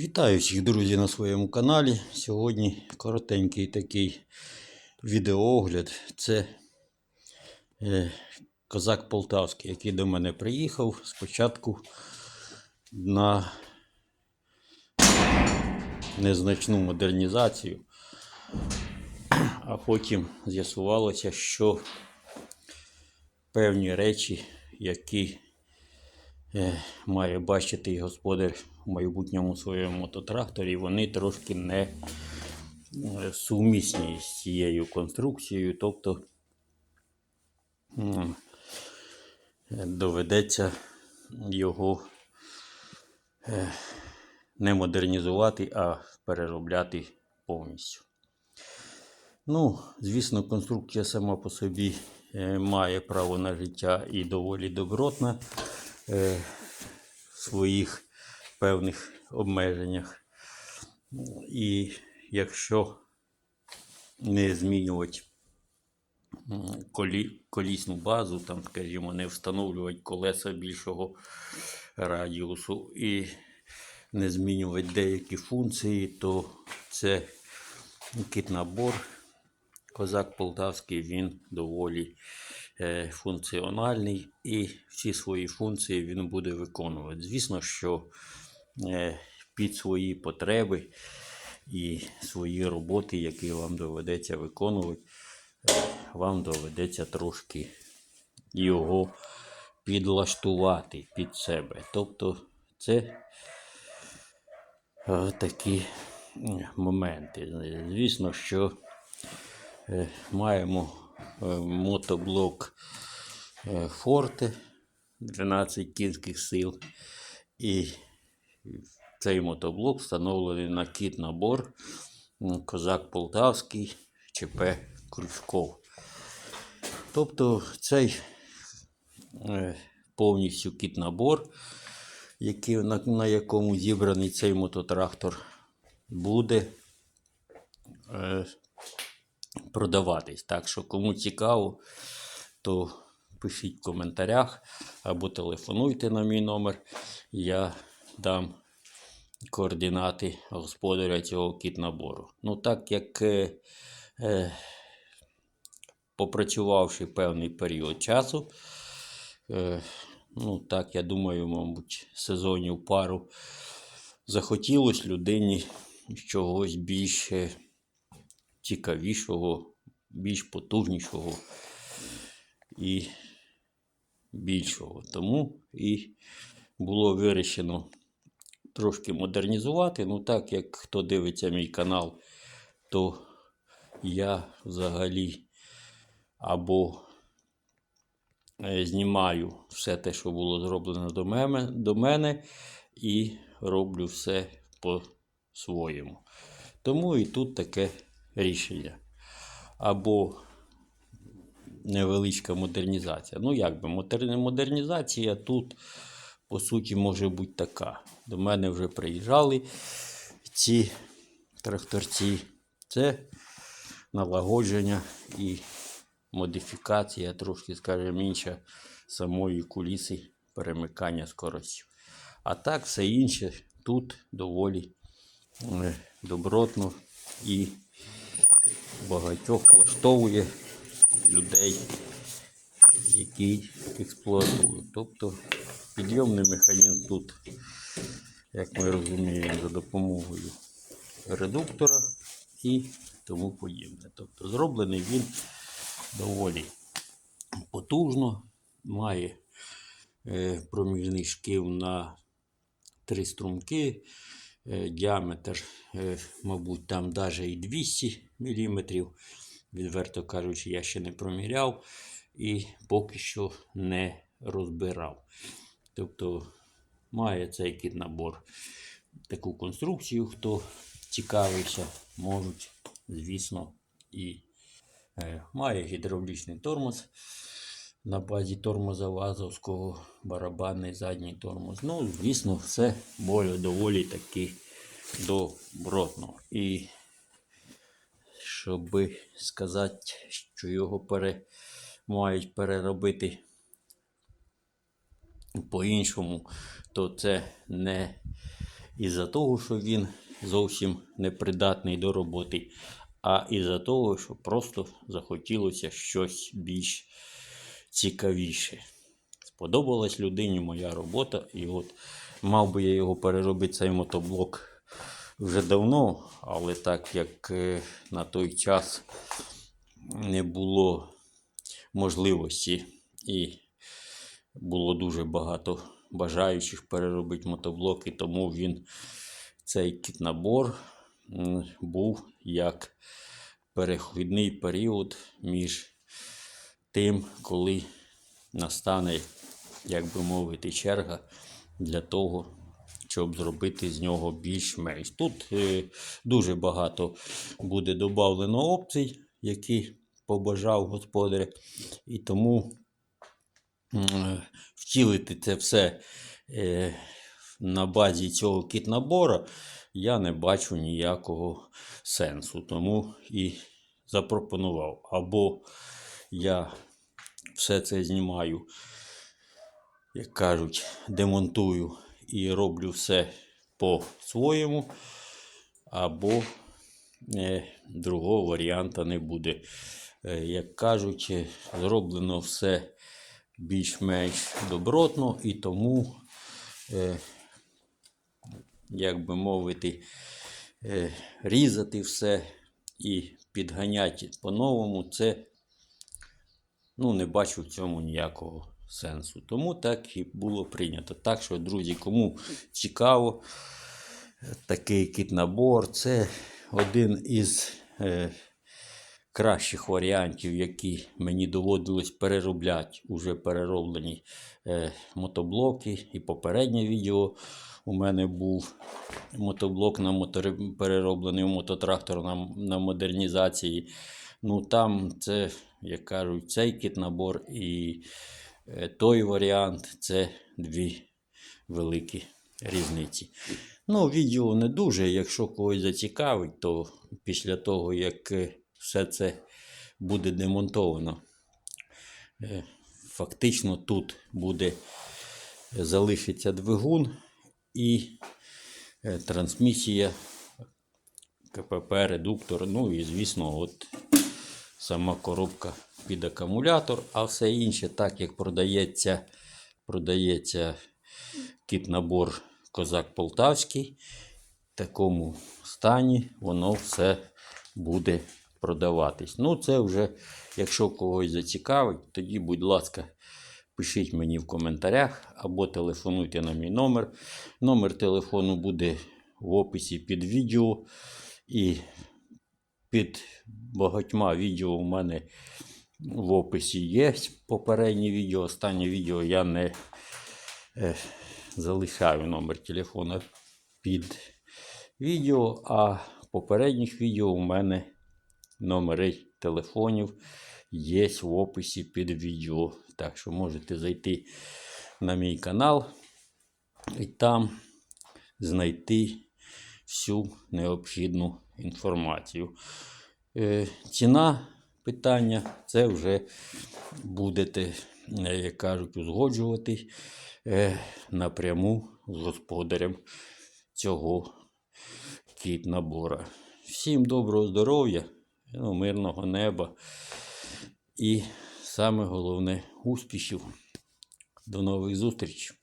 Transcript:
Вітаю всіх друзі на своєму каналі. Сьогодні коротенький такий відеоогляд. Це е, козак Полтавський, який до мене приїхав спочатку на незначну модернізацію, а потім з'ясувалося, що певні речі, які е, має бачити і господар в майбутньому своєму мототракторі, вони трошки не е, сумісні з цією конструкцією, тобто доведеться його е, не модернізувати, а переробляти повністю. Ну, звісно, конструкція сама по собі е, має право на життя і доволі добротна в своїх певних обмеженнях. І якщо не змінювати колі, колісну базу, там, скажімо, не встановлювати колеса більшого радіусу і не змінювати деякі функції, то це кіт-набор. Козак Полтавський він доволі е, функціональний і всі свої функції він буде виконувати. Звісно, що під свої потреби і свої роботи, які вам доведеться виконувати, е, вам доведеться трошки його підлаштувати під себе. Тобто це е, такі моменти. Звісно, що е, маємо е, мотоблок е, Форте 12 кінських сил. І цей мотоблок встановлений на кіт набор Козак Полтавський ЧП Крючков. Тобто цей е, повністю кіт набор, на, на якому зібраний цей мототрактор, буде е, продаватись. Так що, кому цікаво, то пишіть в коментарях або телефонуйте на мій номер. Я дам координати господаря цього кіт-набору. Ну, так як е, е, попрацювавши певний період часу, е, ну так, я думаю, мабуть, сезонів пару захотілось людині чогось більш цікавішого, більш потужнішого і більшого. Тому і було вирішено трошки модернізувати. Ну, так як хто дивиться мій канал, то я взагалі або е, знімаю все те, що було зроблено до мене, до мене і роблю все по-своєму. Тому і тут таке рішення. Або невеличка модернізація. Ну, як би, модернізація тут, по суті, може бути така. До мене вже приїжджали ці тракторці. Це налагодження і модифікація, трошки, скажімо, інша самої куліси перемикання скоростів. А так, все інше тут доволі е, добротно і багатьох влаштовує людей, які експлуатують. Тобто підйомний механізм тут, як ми розуміємо, за допомогою редуктора і тому подібне. Тобто зроблений він доволі потужно, має е, проміжний шків на три струмки, е, діаметр, е, мабуть, там навіть і 200 мм. Відверто кажучи, я ще не проміряв і поки що не розбирав. Тобто має цей кіт набор таку конструкцію, хто цікавився, можуть, звісно, і е, має гідравлічний тормоз на базі тормоза Вазовського, барабанний задній тормоз. Ну, звісно, все более доволі таки добротно. І щоб сказати, що його пере, мають переробити по-іншому, то це не із-за того, що він зовсім непридатний до роботи, а із-за того, що просто захотілося щось більш цікавіше. Сподобалась людині моя робота, і от мав би я його переробити цей мотоблок вже давно, але так як е, на той час не було можливості і було дуже багато бажаючих переробити мотоблоки, тому він цей кітнабор був як перехідний період між тим, коли настане, як би мовити, черга для того, щоб зробити з нього більш-менш. Тут е, дуже багато буде додавлено опцій, які побажав господар, і тому втілити це все е, на базі цього кітнабора я не бачу ніякого сенсу. Тому і запропонував. Або я все це знімаю, як кажуть, демонтую і роблю все по-своєму, або е, другого варіанта не буде. Е, як кажуть, е, зроблено все більш-менш добротно і тому, е, як би мовити, е, різати все і підганяти по-новому, це ну, не бачу в цьому ніякого сенсу. Тому так і було прийнято. Так що, друзі, кому цікаво, такий кіт-набор, це один із кращих варіантів, які мені доводилось переробляти уже перероблені е, мотоблоки. І попереднє відео у мене був мотоблок на мотор... перероблений мототрактор на, на модернізації. Ну там це, як кажуть, цей кіт-набор і е, той варіант це дві великі різниці. Ну, відео не дуже. Якщо когось зацікавить, то після того, як е, все це буде демонтовано, е, фактично тут буде е, залишиться двигун і е, трансмісія, КПП, редуктор. Ну і, звісно, от сама коробка під акумулятор, а все інше, так як продається, продається кіт-набор Козак Полтавський. В такому стані воно все буде продаватись. Ну, це вже, якщо когось зацікавить, тоді, будь ласка, пишіть мені в коментарях або телефонуйте на мій номер. Номер телефону буде в описі під відео. І під багатьма відео у мене в описі є попереднє відео. Останнє відео я не е, залишаю номер телефону під відео, а попередніх відео у мене номери телефонів є в описі під відео. Так що можете зайти на мій канал і там знайти всю необхідну інформацію. Е, ціна питання це вже будете, е, як кажуть, узгоджувати е, напряму з господарем цього кіт-набора. Всім доброго здоров'я, ну, мирного неба і саме головне успіхів. До нових зустрічей!